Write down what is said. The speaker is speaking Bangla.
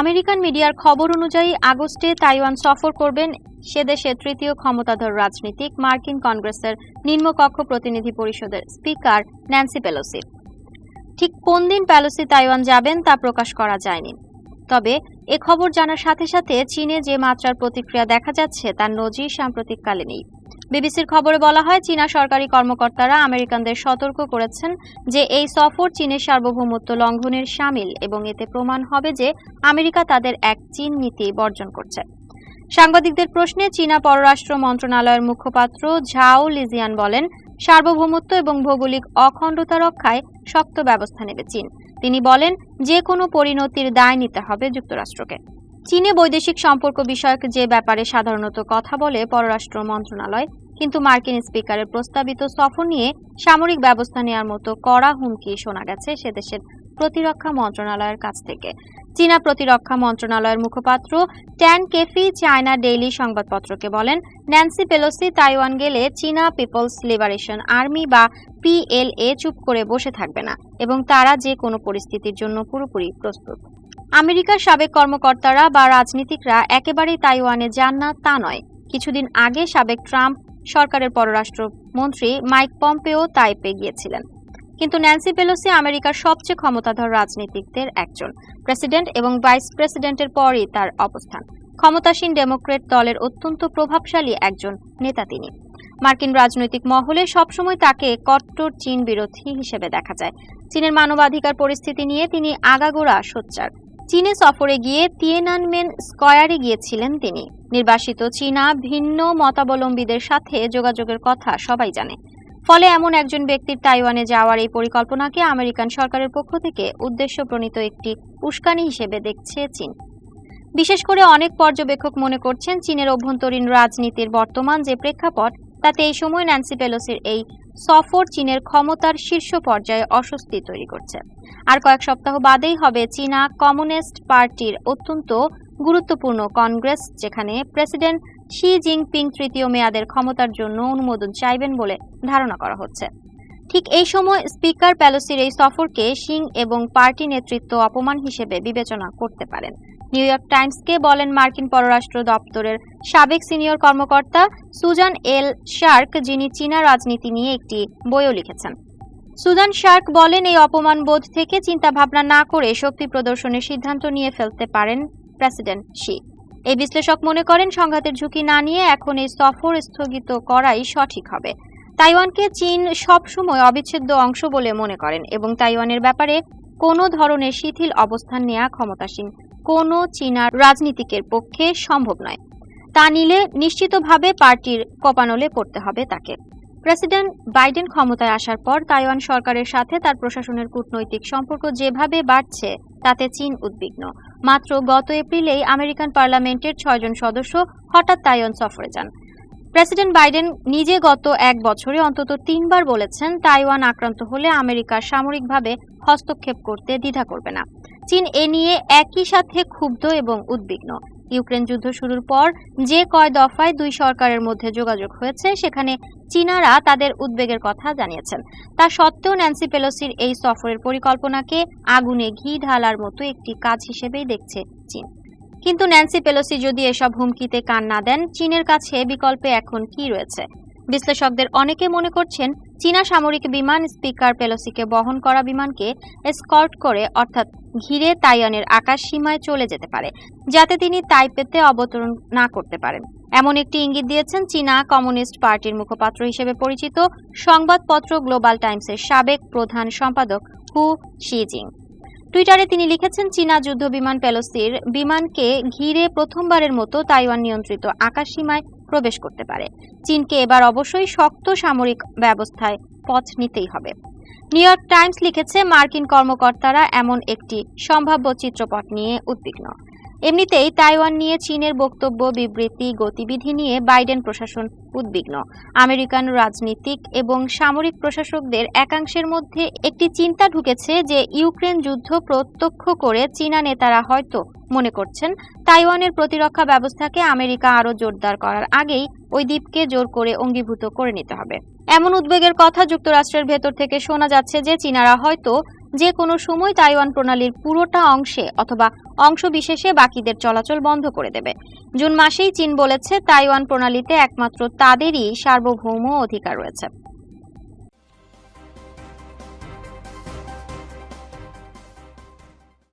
আমেরিকান মিডিয়ার খবর অনুযায়ী, আগস্টে তাইওয়ান সফর করবেন সে দেশে তৃতীয় ক্ষমতাধর রাজনীতিক মার্কিন কংগ্রেসের নিম্নকক্ষ প্রতিনিধি পরিষদের স্পিকার ন্যান্সি পেলোসি। ঠিক কোন দিন পেলোসি তাইওয়ান যাবেন তা প্রকাশ করা যায়নি। তবে এ খবর জানার সাথে সাথে চীনে যে মাত্রার প্রতিক্রিয়া দেখা যাচ্ছে তার নজির সাম্প্রতিককালে নেই। বিবিসির খবরে বলা হয়, চীনা সরকারি কর্মকর্তারা আমেরিকানদের সতর্ক করেছেন যে এই সফর চীনের সার্বভৌমত্ব লঙ্ঘনের সামিল এবং এতে প্রমাণ হবে যে আমেরিকা তাদের এক চীন নীতি বর্জন করছে। সাংবাদিকদের প্রশ্নে চীনা পররাষ্ট্র মন্ত্রণালয়ের মুখপাত্র ঝাও লিজিয়ান বলেন, সার্বভৌমত্ব এবং ভৌগোলিক অখণ্ডতা রক্ষায় শক্ত ব্যবস্থা নেবে চীন। তিনি বলেন, যে কোনো পরিণতির দায় নিতে হবে যুক্তরাষ্ট্রকে। চীনে বৈদেশিক সম্পর্ক বিষয়ক যে ব্যাপারে সাধারণত কথা বলে পররাষ্ট্র মন্ত্রণালয়, কিন্তু মার্কিন স্পিকারের প্রস্তাবিত সফর নিয়ে সামরিক ব্যবস্থা নেওয়ার মতো কড়া হুমকি শোনা গেছে সে দেশের প্রতিরক্ষা মন্ত্রণালয়ের কাছ থেকে। চীনা প্রতিরক্ষা মন্ত্রণালয়ের মুখপাত্র ট্যান কেফি চায়না ডেইলি সংবাদপত্রকে বলেন, ন্যান্সি পেলোসি তাইওয়ান গেলে চীনা পিপলস লিবারেশন আর্মি বা পিএলএ চুপ করে বসে থাকবে না এবং তারা যে কোনো পরিস্থিতির জন্য পুরোপুরি প্রস্তুত। আমেরিকার সাবেক কর্মকর্তারা বা রাজনীতিকরা একেবারেই তাইওয়ানে যান না, তা নয়। কিছুদিন আগে সাবেক ট্রাম্প, সরকারের পররাষ্ট্র মন্ত্রী মাইক পম্পেও তাইপে গিয়েছিলেন। কিন্তু ন্যান্সি পেলোসি আমেরিকার সবচেয়ে ক্ষমতাধর রাজনীতিকদের একজন। প্রেসিডেন্ট এবং ভাইস প্রেসিডেন্টের পরই তার অবস্থান। ক্ষমতাসীন ডেমোক্রেট দলের অত্যন্ত প্রভাবশালী একজন নেতা তিনি। মার্কিন রাজনৈতিক মহলে সবসময় তাকে কট্টর চীন বিরোধী হিসেবে দেখা যায়। চীনের মানবাধিকার পরিস্থিতি নিয়ে তিনি আগাগোড়া সোচ্চার। চীনে সফরে গিয়ে তিয়েনানমেন স্কয়ারে গিয়েছিলেন তিনি। নির্বাসিত চীনা ভিন্ন মতাবলম্বীদের সাথে যোগাযোগের কথা সবাই জানে। ফলে এমন একজন ব্যক্তির তাইওয়ানে যাওয়ার এই পরিকল্পনাকে আমেরিকান সরকারের পক্ষ থেকে উদ্দেশ্য প্রণীত একটি উস্কানি হিসেবে দেখছে চীন। বিশেষ করে অনেক পর্যবেক্ষক মনে করছেন, চীনের অভ্যন্তরীণ রাজনীতির বর্তমান যে প্রেক্ষাপট তাতে এই সময় ন্যান্সি পেলোসির এই সফর চীনের ক্ষমতার শীর্ষ পর্যায়ে অস্বস্তি তৈরি করছে। আর কয়েক সপ্তাহ বাদেই হবে চীনা কমিউনিস্ট পার্টির অত্যন্ত গুরুত্বপূর্ণ কংগ্রেস, যেখানে প্রেসিডেন্ট শি জিনপিং তৃতীয় মেয়াদের ক্ষমতার জন্য অনুমোদন চাইবেন বলে ধারণা করা হচ্ছে। ঠিক এই সময় স্পিকার প্যালোসির এই সফরকে সিং এবং পার্টি নেতৃত্ব অপমান হিসেবে বিবেচনা করতে পারেন। নিউ ইয়র্ক টাইমসকে বলেন মার্কিন পররাষ্ট্র দপ্তরের সাবেক সিনিয়র কর্মকর্তা সুজান এল শার্ক, যিনি চীনা রাজনীতি নিয়ে একটি বইও লিখেছেন। সুজান শার্ক বলেন, এই অপমান বোধ থেকে চিন্তা ভাবনা না করে শক্তি প্রদর্শনের সিদ্ধান্ত নিয়ে ফেলতে পারেন প্রেসিডেন্ট শি। এই বিশ্লেষক মনে করেন, সংঘাতের ঝুঁকি না নিয়ে এখন এই সফর স্থগিত করাই সঠিক হবে। তাইওয়ানকে চীন সবসময় অবিচ্ছেদ্য অংশ বলে মনে করেন এবং তাইওয়ানের ব্যাপারে কোনো ধরনের শিথিল অবস্থান নেওয়া ক্ষমতাসীন কোনো চীনা রাজনীতিকের পক্ষে সম্ভব নয়। তা নিলে নিশ্চিতভাবে পার্টির কপানলে পড়তে হবে তাকে। প্রেসিডেন্ট বাইডেন ক্ষমতায় আসার পর তাইওয়ান সরকারের সাথে তার প্রশাসনের কূটনৈতিক সম্পর্ক যেভাবে বাড়ছে, তাতে চীন উদ্বিগ্ন। মাত্র গত এপ্রিলেই আমেরিকান পার্লামেন্টের ছয়জন সদস্য হঠাৎ তাইওয়ান সফরে যান। প্রেসিডেন্ট বাইডেন নিজে গত এক বছরে অন্তত তিনবার বলেছেন, তাইওয়ান আক্রান্ত হলে আমেরিকা সামরিকভাবে হস্তক্ষেপ করতে দ্বিধা করবে না। চীন এ নিয়ে একই সাথে ক্ষুব্ধ এবং উদ্বিগ্ন। ইউক্রেন যুদ্ধ শুরুর পর যে কয় দফায় দুই সরকারের মধ্যে যোগাযোগ হয়েছে, সেখানে চীনারা তাদের উদ্বেগের কথা জানিয়েছেন। তা সত্ত্বেও ন্যান্সি পেলোসির এই সফরের পরিকল্পনাকে আগুনে ঘি ঢালার মতো একটি কাজ হিসেবেই দেখছে চীন। কিন্তু ন্যান্সি পেলোসি যদি এসব হুমকিতে কান না দেন, চীনের কাছে বিকল্পে এখন কি রয়েছে? বিশ্লেষকদের অনেকে মনে করছেন, চীনা সামরিক বিমান স্পিকার পেলোসিকে বহন করা বিমানকে এসকর্ট করে, অর্থাৎ ঘিরে তাইওয়ানের আকাশ সীমায় চলে যেতে পারে, যাতে তিনি তাইপেতে অবতরণ না করতে পারেন। এমন একটি ইঙ্গিত দিয়েছেন চীনা কমিউনিস্ট পার্টির মুখপাত্র হিসেবে পরিচিত সংবাদপত্র গ্লোবাল টাইমসের সাবেক প্রধান সম্পাদক হু শিজিং। টুইটারে তিনি লিখেছেন, চীনা যুদ্ধ বিমান পেলোসির বিমানকে ঘিরে প্রথমবারের মতো তাইওয়ান নিয়ন্ত্রিত আকাশ সীমায় প্রবেশ করতে পারে। চীনকে এবার অবশ্যই শক্ত সামরিক ব্যবস্থায় পথ নিতেই হবে। নিউ টাইমস লিখেছে, মার্কিন কর্মকর্তারা এমন একটি সম্ভাব্য চিত্রপট নিয়ে উদ্বিগ্ন। এমনিতেই তাইওয়ান নিয়ে চীনের বক্তব্য, বিবৃতি, গতিবিধি নিয়ে বাইডেন প্রশাসন উদ্বিগ্ন। আমেরিকান রাজনীতিক এবং সামরিক প্রশাসকদের একাংশের মধ্যে একটি চিন্তা ঢুকেছে যে ইউক্রেন যুদ্ধ প্রত্যক্ষ করে চীনা নেতারা হয়তো মনে করছেন তাইওয়ানের প্রতিরক্ষা ব্যবস্থাকে আমেরিকা আরও জোরদার করার আগেই ওই দ্বীপকে জোর করে অঙ্গীভূত করে নিতে হবে। এমন উদ্বেগের কথা যুক্তরাষ্ট্রের ভেতর থেকে শোনা যাচ্ছে যে চীনারা হয়তো যে কোনো সময় তাইওয়ান প্রণালীর পুরোটা অংশে অথবা অংশ বিশেষে বাকিদের চলাচল বন্ধ করে দেবে। জুন মাসেই চীন বলেছে তাইওয়ান প্রণালীতে একমাত্র তাদেরই সার্বভৌম অধিকার রয়েছে।